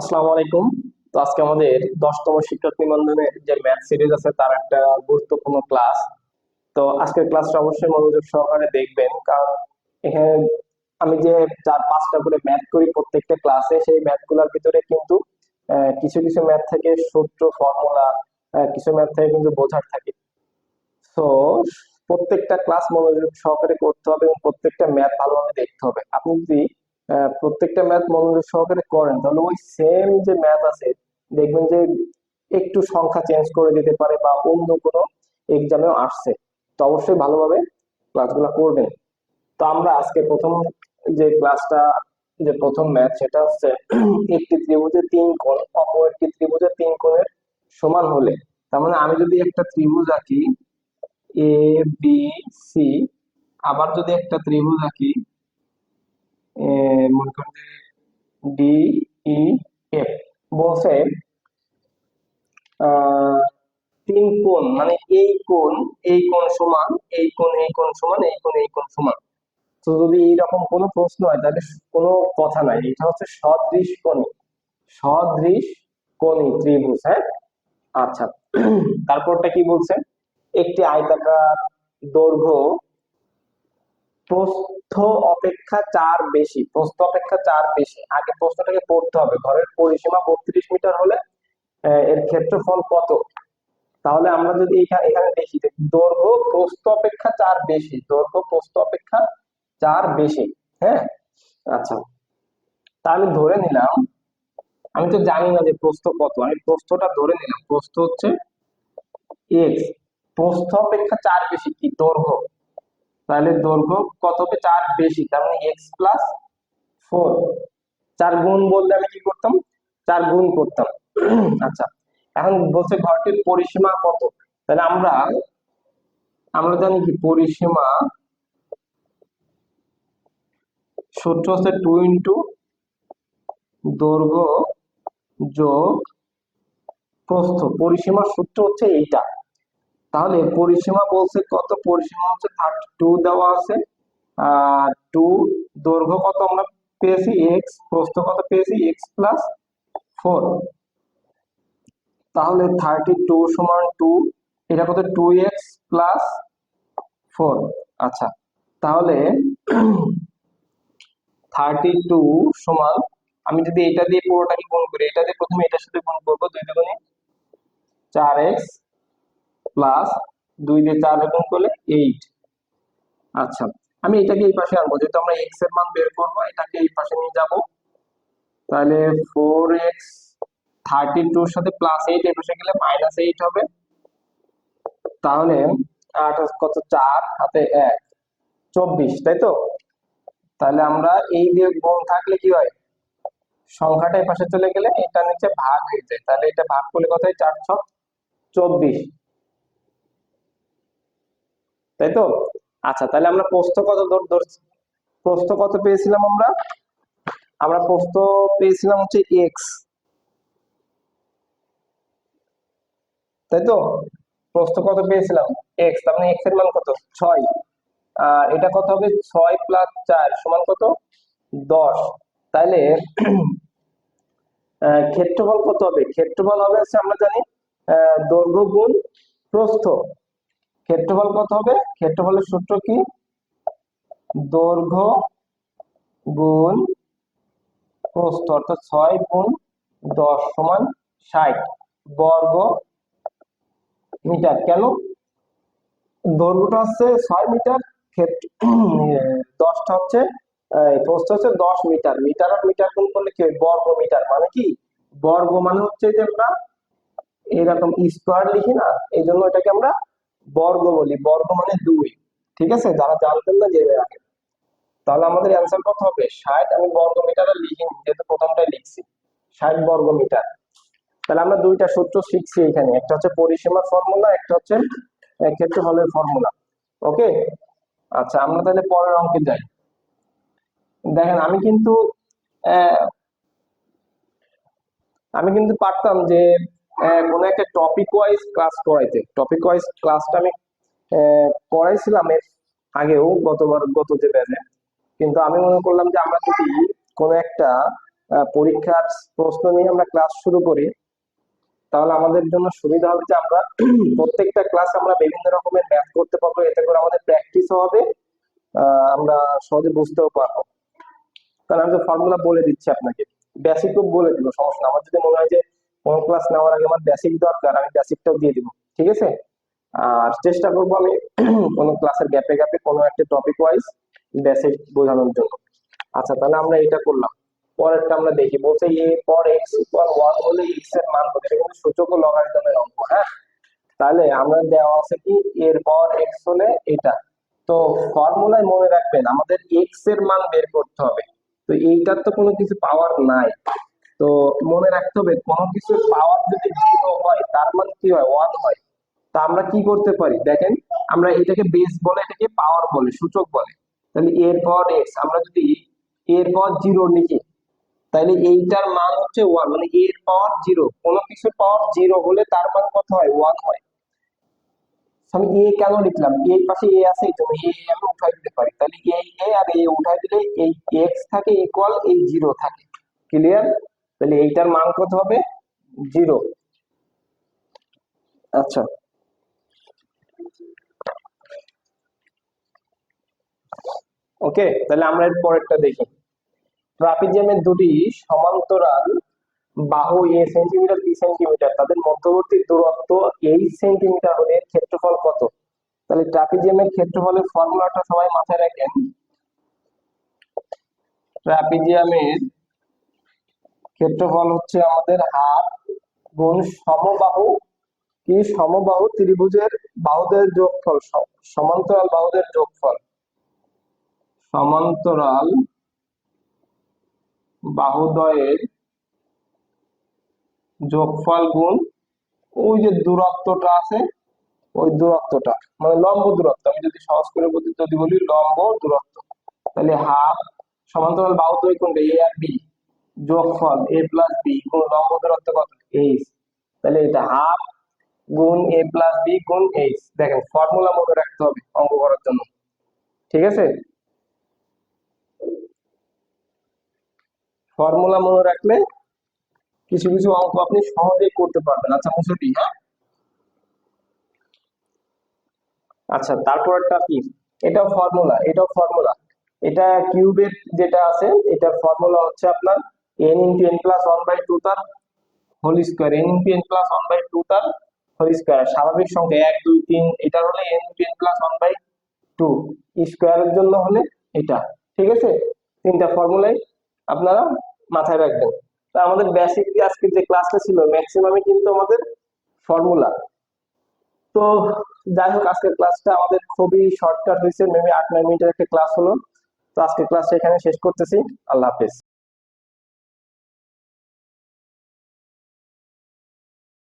আসসালামু আলাইকুম। তো আজকে আমাদের দশতম শিক্ষক নিবন্ধনের যে ম্যাথ সিরিজ আছে, তার একটা গুরুত্বপূর্ণ ক্লাস তো আজকের ক্লাসটা অবশ্যই মনোযোগ সহকারে দেখবেন, কারণ এখানে আমি যে চার পাঁচটা করে ম্যাথ করি প্রত্যেকটা ক্লাসে সেই ম্যাথগুলোর ভিতরে কিন্তু কিছু কিছু ম্যাথ থেকে সূত্র ফর্মুলা কিছু ম্যাথ থেকে কিন্তু বোঝার থাকে। তো প্রত্যেকটা ক্লাস মনোযোগ সহকারে করতে হবে এবং প্রত্যেকটা ম্যাথ ভালোভাবে দেখতে হবে। আপনি যদি প্রত্যেকটা ম্যাথ মনোযোগ সহকারে করেন, তাহলে ওই সেম যে ম্যাথ আছে, দেখবেন যে একটু সংখ্যা চেঞ্জ করে দিতে পারে বা অন্য কোনো এক্সামেও আসছে। তো অবশ্যই ভালোভাবে ক্লাসগুলো করবেন। তো আমরা আজকে প্রথম যে ক্লাসটা যে প্রথম ম্যাথ সেটা হচ্ছে একটি ত্রিভুজের তিন কোণ, অপর একটি ত্রিভুজের তিন কোণের সমান হলে। তার মানে আমি যদি একটা ত্রিভুজ আঁকি এ বি সি আবার যদি একটা ত্রিভুজ আঁকি মনে করেন বলছে তিন কোণ মানে এই কোণ এই কোণ সমান, এই কোণ এই কোণ সমান, এই কোণ এই কোণ সমান। তো যদি এইরকম কোনো প্রশ্ন হয়, তাহলে কোনো কথা নাই। এটা হচ্ছে সদৃশ কোণী। সদৃশ কোণী ত্রিভুজ হ্যাঁ? আচ্ছা। তারপরটা কি বলছে? একটি আয়তাকার দৈর্ঘ্য প্রস্থ অপেক্ষা চার বেশি, প্রস্থ অপেক্ষা চার বেশি। আগে প্রশ্নটাকে পড়তে হবে। ঘরের পরিসীমা বত্রিশ মিটার হলে এর ক্ষেত্রফল কত? তাহলে আমরা যদি এখানে এখানে দেখি দৈর্ঘ্য প্রস্থ অপেক্ষা চার বেশি, দৈর্ঘ্য প্রস্থ অপেক্ষা চার বেশি হ্যাঁ? আচ্ছা তা আমি ধরে নিলাম, আমি তো জানি না যে প্রস্থ কত, আমি প্রস্থটা ধরে নিলাম, প্রস্থ হচ্ছে এক্স প্রস্থ অপেক্ষা চার বেশি কি? দৈর্ঘ্য। তাহলে দৈর্ঘ্য কত হবে? চার বেশি, তার মানে এক্স প্লাস ফোর চার গুণ বললে আমি কি করতাম? চার গুণ করতাম। আচ্ছা এখন বলছে ঘরটির পরিসীমা কত? তাহলে আমরা আমরা জানি কি পরিসীমা সূত্র হচ্ছে টু ইন্টু দৈর্ঘ্য যোগ প্রস্থ। পরিসীমার সূত্র হচ্ছে এইটা। তাহলে পরিসীমা বলছে কত? পরিসীমা হচ্ছে থার্টি টু দেওয়া আছে। আর টু দৈর্ঘ্য কত আমরা পেয়েছি? এক্স প্রস্থ কত পেয়েছি? এক্স প্লাস ফোর তাহলে থার্টি টু সমান টু এটা কত? টু এক্স প্লাস ফোর আচ্ছা তাহলে থার্টি টু সমান, আমি যদি এটা দিয়ে পুরোটাকে গুণ করি, এটা দিয়ে প্রথমে এটার সাথে গুণ করব, দুই দুগুণে চার এক্স প্লাস দুই দিয়ে চার গুণ করলে এইট আচ্ছা আমি এটাকে এই পাশে আনব। যেহেতু আমরা এক্সের মান বের করব, এটাকে এই পাশে নিয়ে যাব। তাহলে ফোর এক্স থার্টি টুর সাথে প্লাস এইট এই পাশে গেলে মাইনাস এইট হবে। তাহলে আট কত? চার, হাতে এক। চব্বিশ, তাই তো? তাহলে আমরা এই দিয়ে গুণ থাকলে কি হয়? সংখ্যাটা এই পাশে চলে গেলে এটা নিচে ভাগ হয়ে যায়। তাহলে এটা ভাগ করলে কত হয়? চার ছক চব্বিশ। তাই তো আচ্ছা তাহলে আমরা প্রস্থ কত ধরছি প্রস্থ কত পেয়েছিলাম আমরা? আমরা প্রস্থ পেয়েছিলাম হচ্ছে এক্স তাই তো প্রস্থ কত পেয়েছিলাম? এক্স তার মানে এক্সের মান কত? ছয়। আর এটা কত হবে? ছয় প্লাস চার সমান কত? দশ। তাহলে ক্ষেত্রফল কত হবে? ক্ষেত্রফল হবে আমরা জানি দৈর্ঘ্য গুণ প্রস্থ। ক্ষেত্রফল কত হবে? ক্ষেত্রফলের সূত্র কি? দৈর্ঘ্য গুণ প্রস্থ অর্থাৎ ছয় গুণ দশ সমান ষাট। বর্গ মিটার। কেন? দৈর্ঘ্যটা হচ্ছে ছয় মিটার দশটা হচ্ছে আহ, প্রস্থ হচ্ছে দশ মিটার। মিটার আর মিটার গুণ করলে কি হয়? বর্গ মিটার। মানে কি? বর্গ মানে হচ্ছে যে আমরা এরকম স্কোয়ার লিখি না? এই জন্য এটাকে আমরা বর্গ বলি, বর্গ মানে দুই, ঠিক আছে? যারা জানতেন না জেনে রাখেন তাহলে আমাদের অ্যান্সার কত হবে? ষাট আমি বর্গ মিটারে লিখিনি, যেহেতু প্রথমটাই লিখছি। ষাট বর্গ মিটার তাহলে আমরা দুইটা সূত্র শিখছি এখানে। একটা হচ্ছে পরিসীমার ফর্মুলা একটা হচ্ছে ক্ষেত্রফলের ফর্মুলা ওকে আচ্ছা আমরা তাহলে পরের অঙ্কে যাই। দেখেন, আমি কিন্তু আমি কিন্তু পারতাম যে কোনো একটা টপিক ওয়াইজ ক্লাস করাইতে। টপিক ওয়াইজ ক্লাসটা আমি করাইছিলাম এর আগেও গতবার, গত যে ব্যাচে কিন্তু আমি মনে করলাম যে আমরা যদি কোনো একটা পরীক্ষার প্রশ্ন নিয়ে আমরা ক্লাস শুরু করি, তাহলে আমাদের জন্য সুবিধা হবে যে আমরা প্রত্যেকটা ক্লাস আমরা বিভিন্ন রকমের ম্যাথ করতে পারব, এতে করে আমাদের প্র্যাকটিসও হবে আমরা সহজে বুঝতেও পারব। কারণ আমি তো ফর্মুলা বলে দিচ্ছি আপনাকে। বেসিকও বলে দিব, সমস্যা আমার যদি মনে হয় যে কোনো ক্লাস নেওয়ার আগে আমার বেসিক দরকার, আমি বেসিকটাও দিয়ে দিব, ঠিক আছে? আর চেষ্টা করব আমি কোনো ক্লাসের গ্যাপে গ্যাপে কোনো একটা টপিক ওয়াইজ বেসিক বোঝানোর জন্য। আচ্ছা তাহলে আমরা এটা করলাম। পরেরটা আমরা দেখি। বলছে এ পর এক্স ইকুয়াল ওয়ান হলে এক্সের মান কত এটা সূচক ও লগারিদমের অঙ্ক হ্যাঁ? তাহলে আমরা দেওয়া আছে কি, এর পর এক্স হলে এটা। তো ফর্মুলায় মনে রাখবেন, আমাদের এক্সের মান বের করতে হবে। তো এইটার তো কোনো কিছু পাওয়ার নাই। তো মনে রাখতে হবে, কোনো কিছুর পাওয়ার যদি জিরো হয়, তার মানে কি হয়? ওয়ান হয়। তা আমরা কি করতে পারি? দেখেন, আমরা এটাকে বেস বলে, এটাকে পাওয়ার বলে, সূচক বলে। তাহলে এর পর এক্স আমরা যদি এর জিরো লিখি তাহলে এইটার মান হচ্ছে ওয়ান মানে এর পাওয়ার জিরো কোনো কিছুর পাওয়ার জিরো হলে তার মান কত হয়? ওয়ান হয়। আমি এ কেন লিখলাম? এই পাশে এ আছে জন্য এ আমি উঠাই দিতে পারি। তাহলে এই এ আর এ উঠাই দিলে এই এক্স থাকে ইকুয়াল এই জিরো থাকে। ক্লিয়ার তাহলে এইটার মান কত হবে? জিরো। আচ্ছা। ওকে, তাহলে আমরা এর পরেরটা দেখি। ট্রাপিজিয়ামের দুটি সমান্তরাল বাহু এ সেন্টিমিটার, বি সেন্টিমিটার, তাদের মধ্যবর্তী দূরত্ব এইচ সেন্টিমিটার হলে এর ক্ষেত্রফল কত? তাহলে ট্রাপিজিয়ামের ক্ষেত্রফলের ফর্মুলাটা সবাই মাথায় রাখেন। ট্রাপিজিয়ামের ক্ষেত্রফল হচ্ছে আমাদের হাফ গুণ সমবাহু কি? সমবাহু ত্রিভুজের বাহুদের যোগফল সমান্তরাল বাহুদের যোগফল। সমান্তরাল বাহুদয়ের যোগফল গুণ ওই যে দূরত্বটা আছে, ওই দূরত্বটা মানে লম্ব দূরত্ব। আমি যদি সহজ করে বলি যদি বলি লম্ব দূরত্ব, তাহলে হাফ সমান্তরাল বাহুদ্বয় কোনটা? এ আর বি যোগফল এ প্লাস বি গুণ লম্ব দূরত্ব কত? এইচ তাহলে এটা হাফ গুণ এ প্লাস বি গুণ এইচ দেখেন ফর্মুলা মনে রাখতে হবে অঙ্ক করার জন্য। ঠিক আছে? ফর্মুলা মনে রাখলে কিছু কিছু অঙ্ক আপনি সহজেই করতে পারবেন। আচ্ছা মুসুটি হ্যাঁ? আচ্ছা তারপরটা কি? এটা ফর্মুলা এটাও ফর্মুলা এটা কিউবের যেটা আছে, এটার ফর্মুলা হচ্ছে আপনার n into N plus one by two তার whole square n into N plus one by two তার হোল স্কোয়ার স্বাভাবিক সংখ্যা এক, দুই, তিন, এটার হলে n into N plus one by two স্কোয়ারের জন্য হলে এটা, ঠিক আছে? তিনটা ফর্মুলাই আপনারা মাথায় রাখবেন। তা আমাদের বেসিক আজকে যে ক্লাসটা ছিল ম্যাক্সিমামই কিন্তু আমাদের ফর্মুলা তো যাই হোক, আজকের ক্লাসটা আমাদের খুবই শর্টকাট হয়েছে মেবি আট, নয় মিনিটের একটা ক্লাস হলো। তো আজকের ক্লাসটা এখানে শেষ করতেছি। আল্লাহ হাফেজ।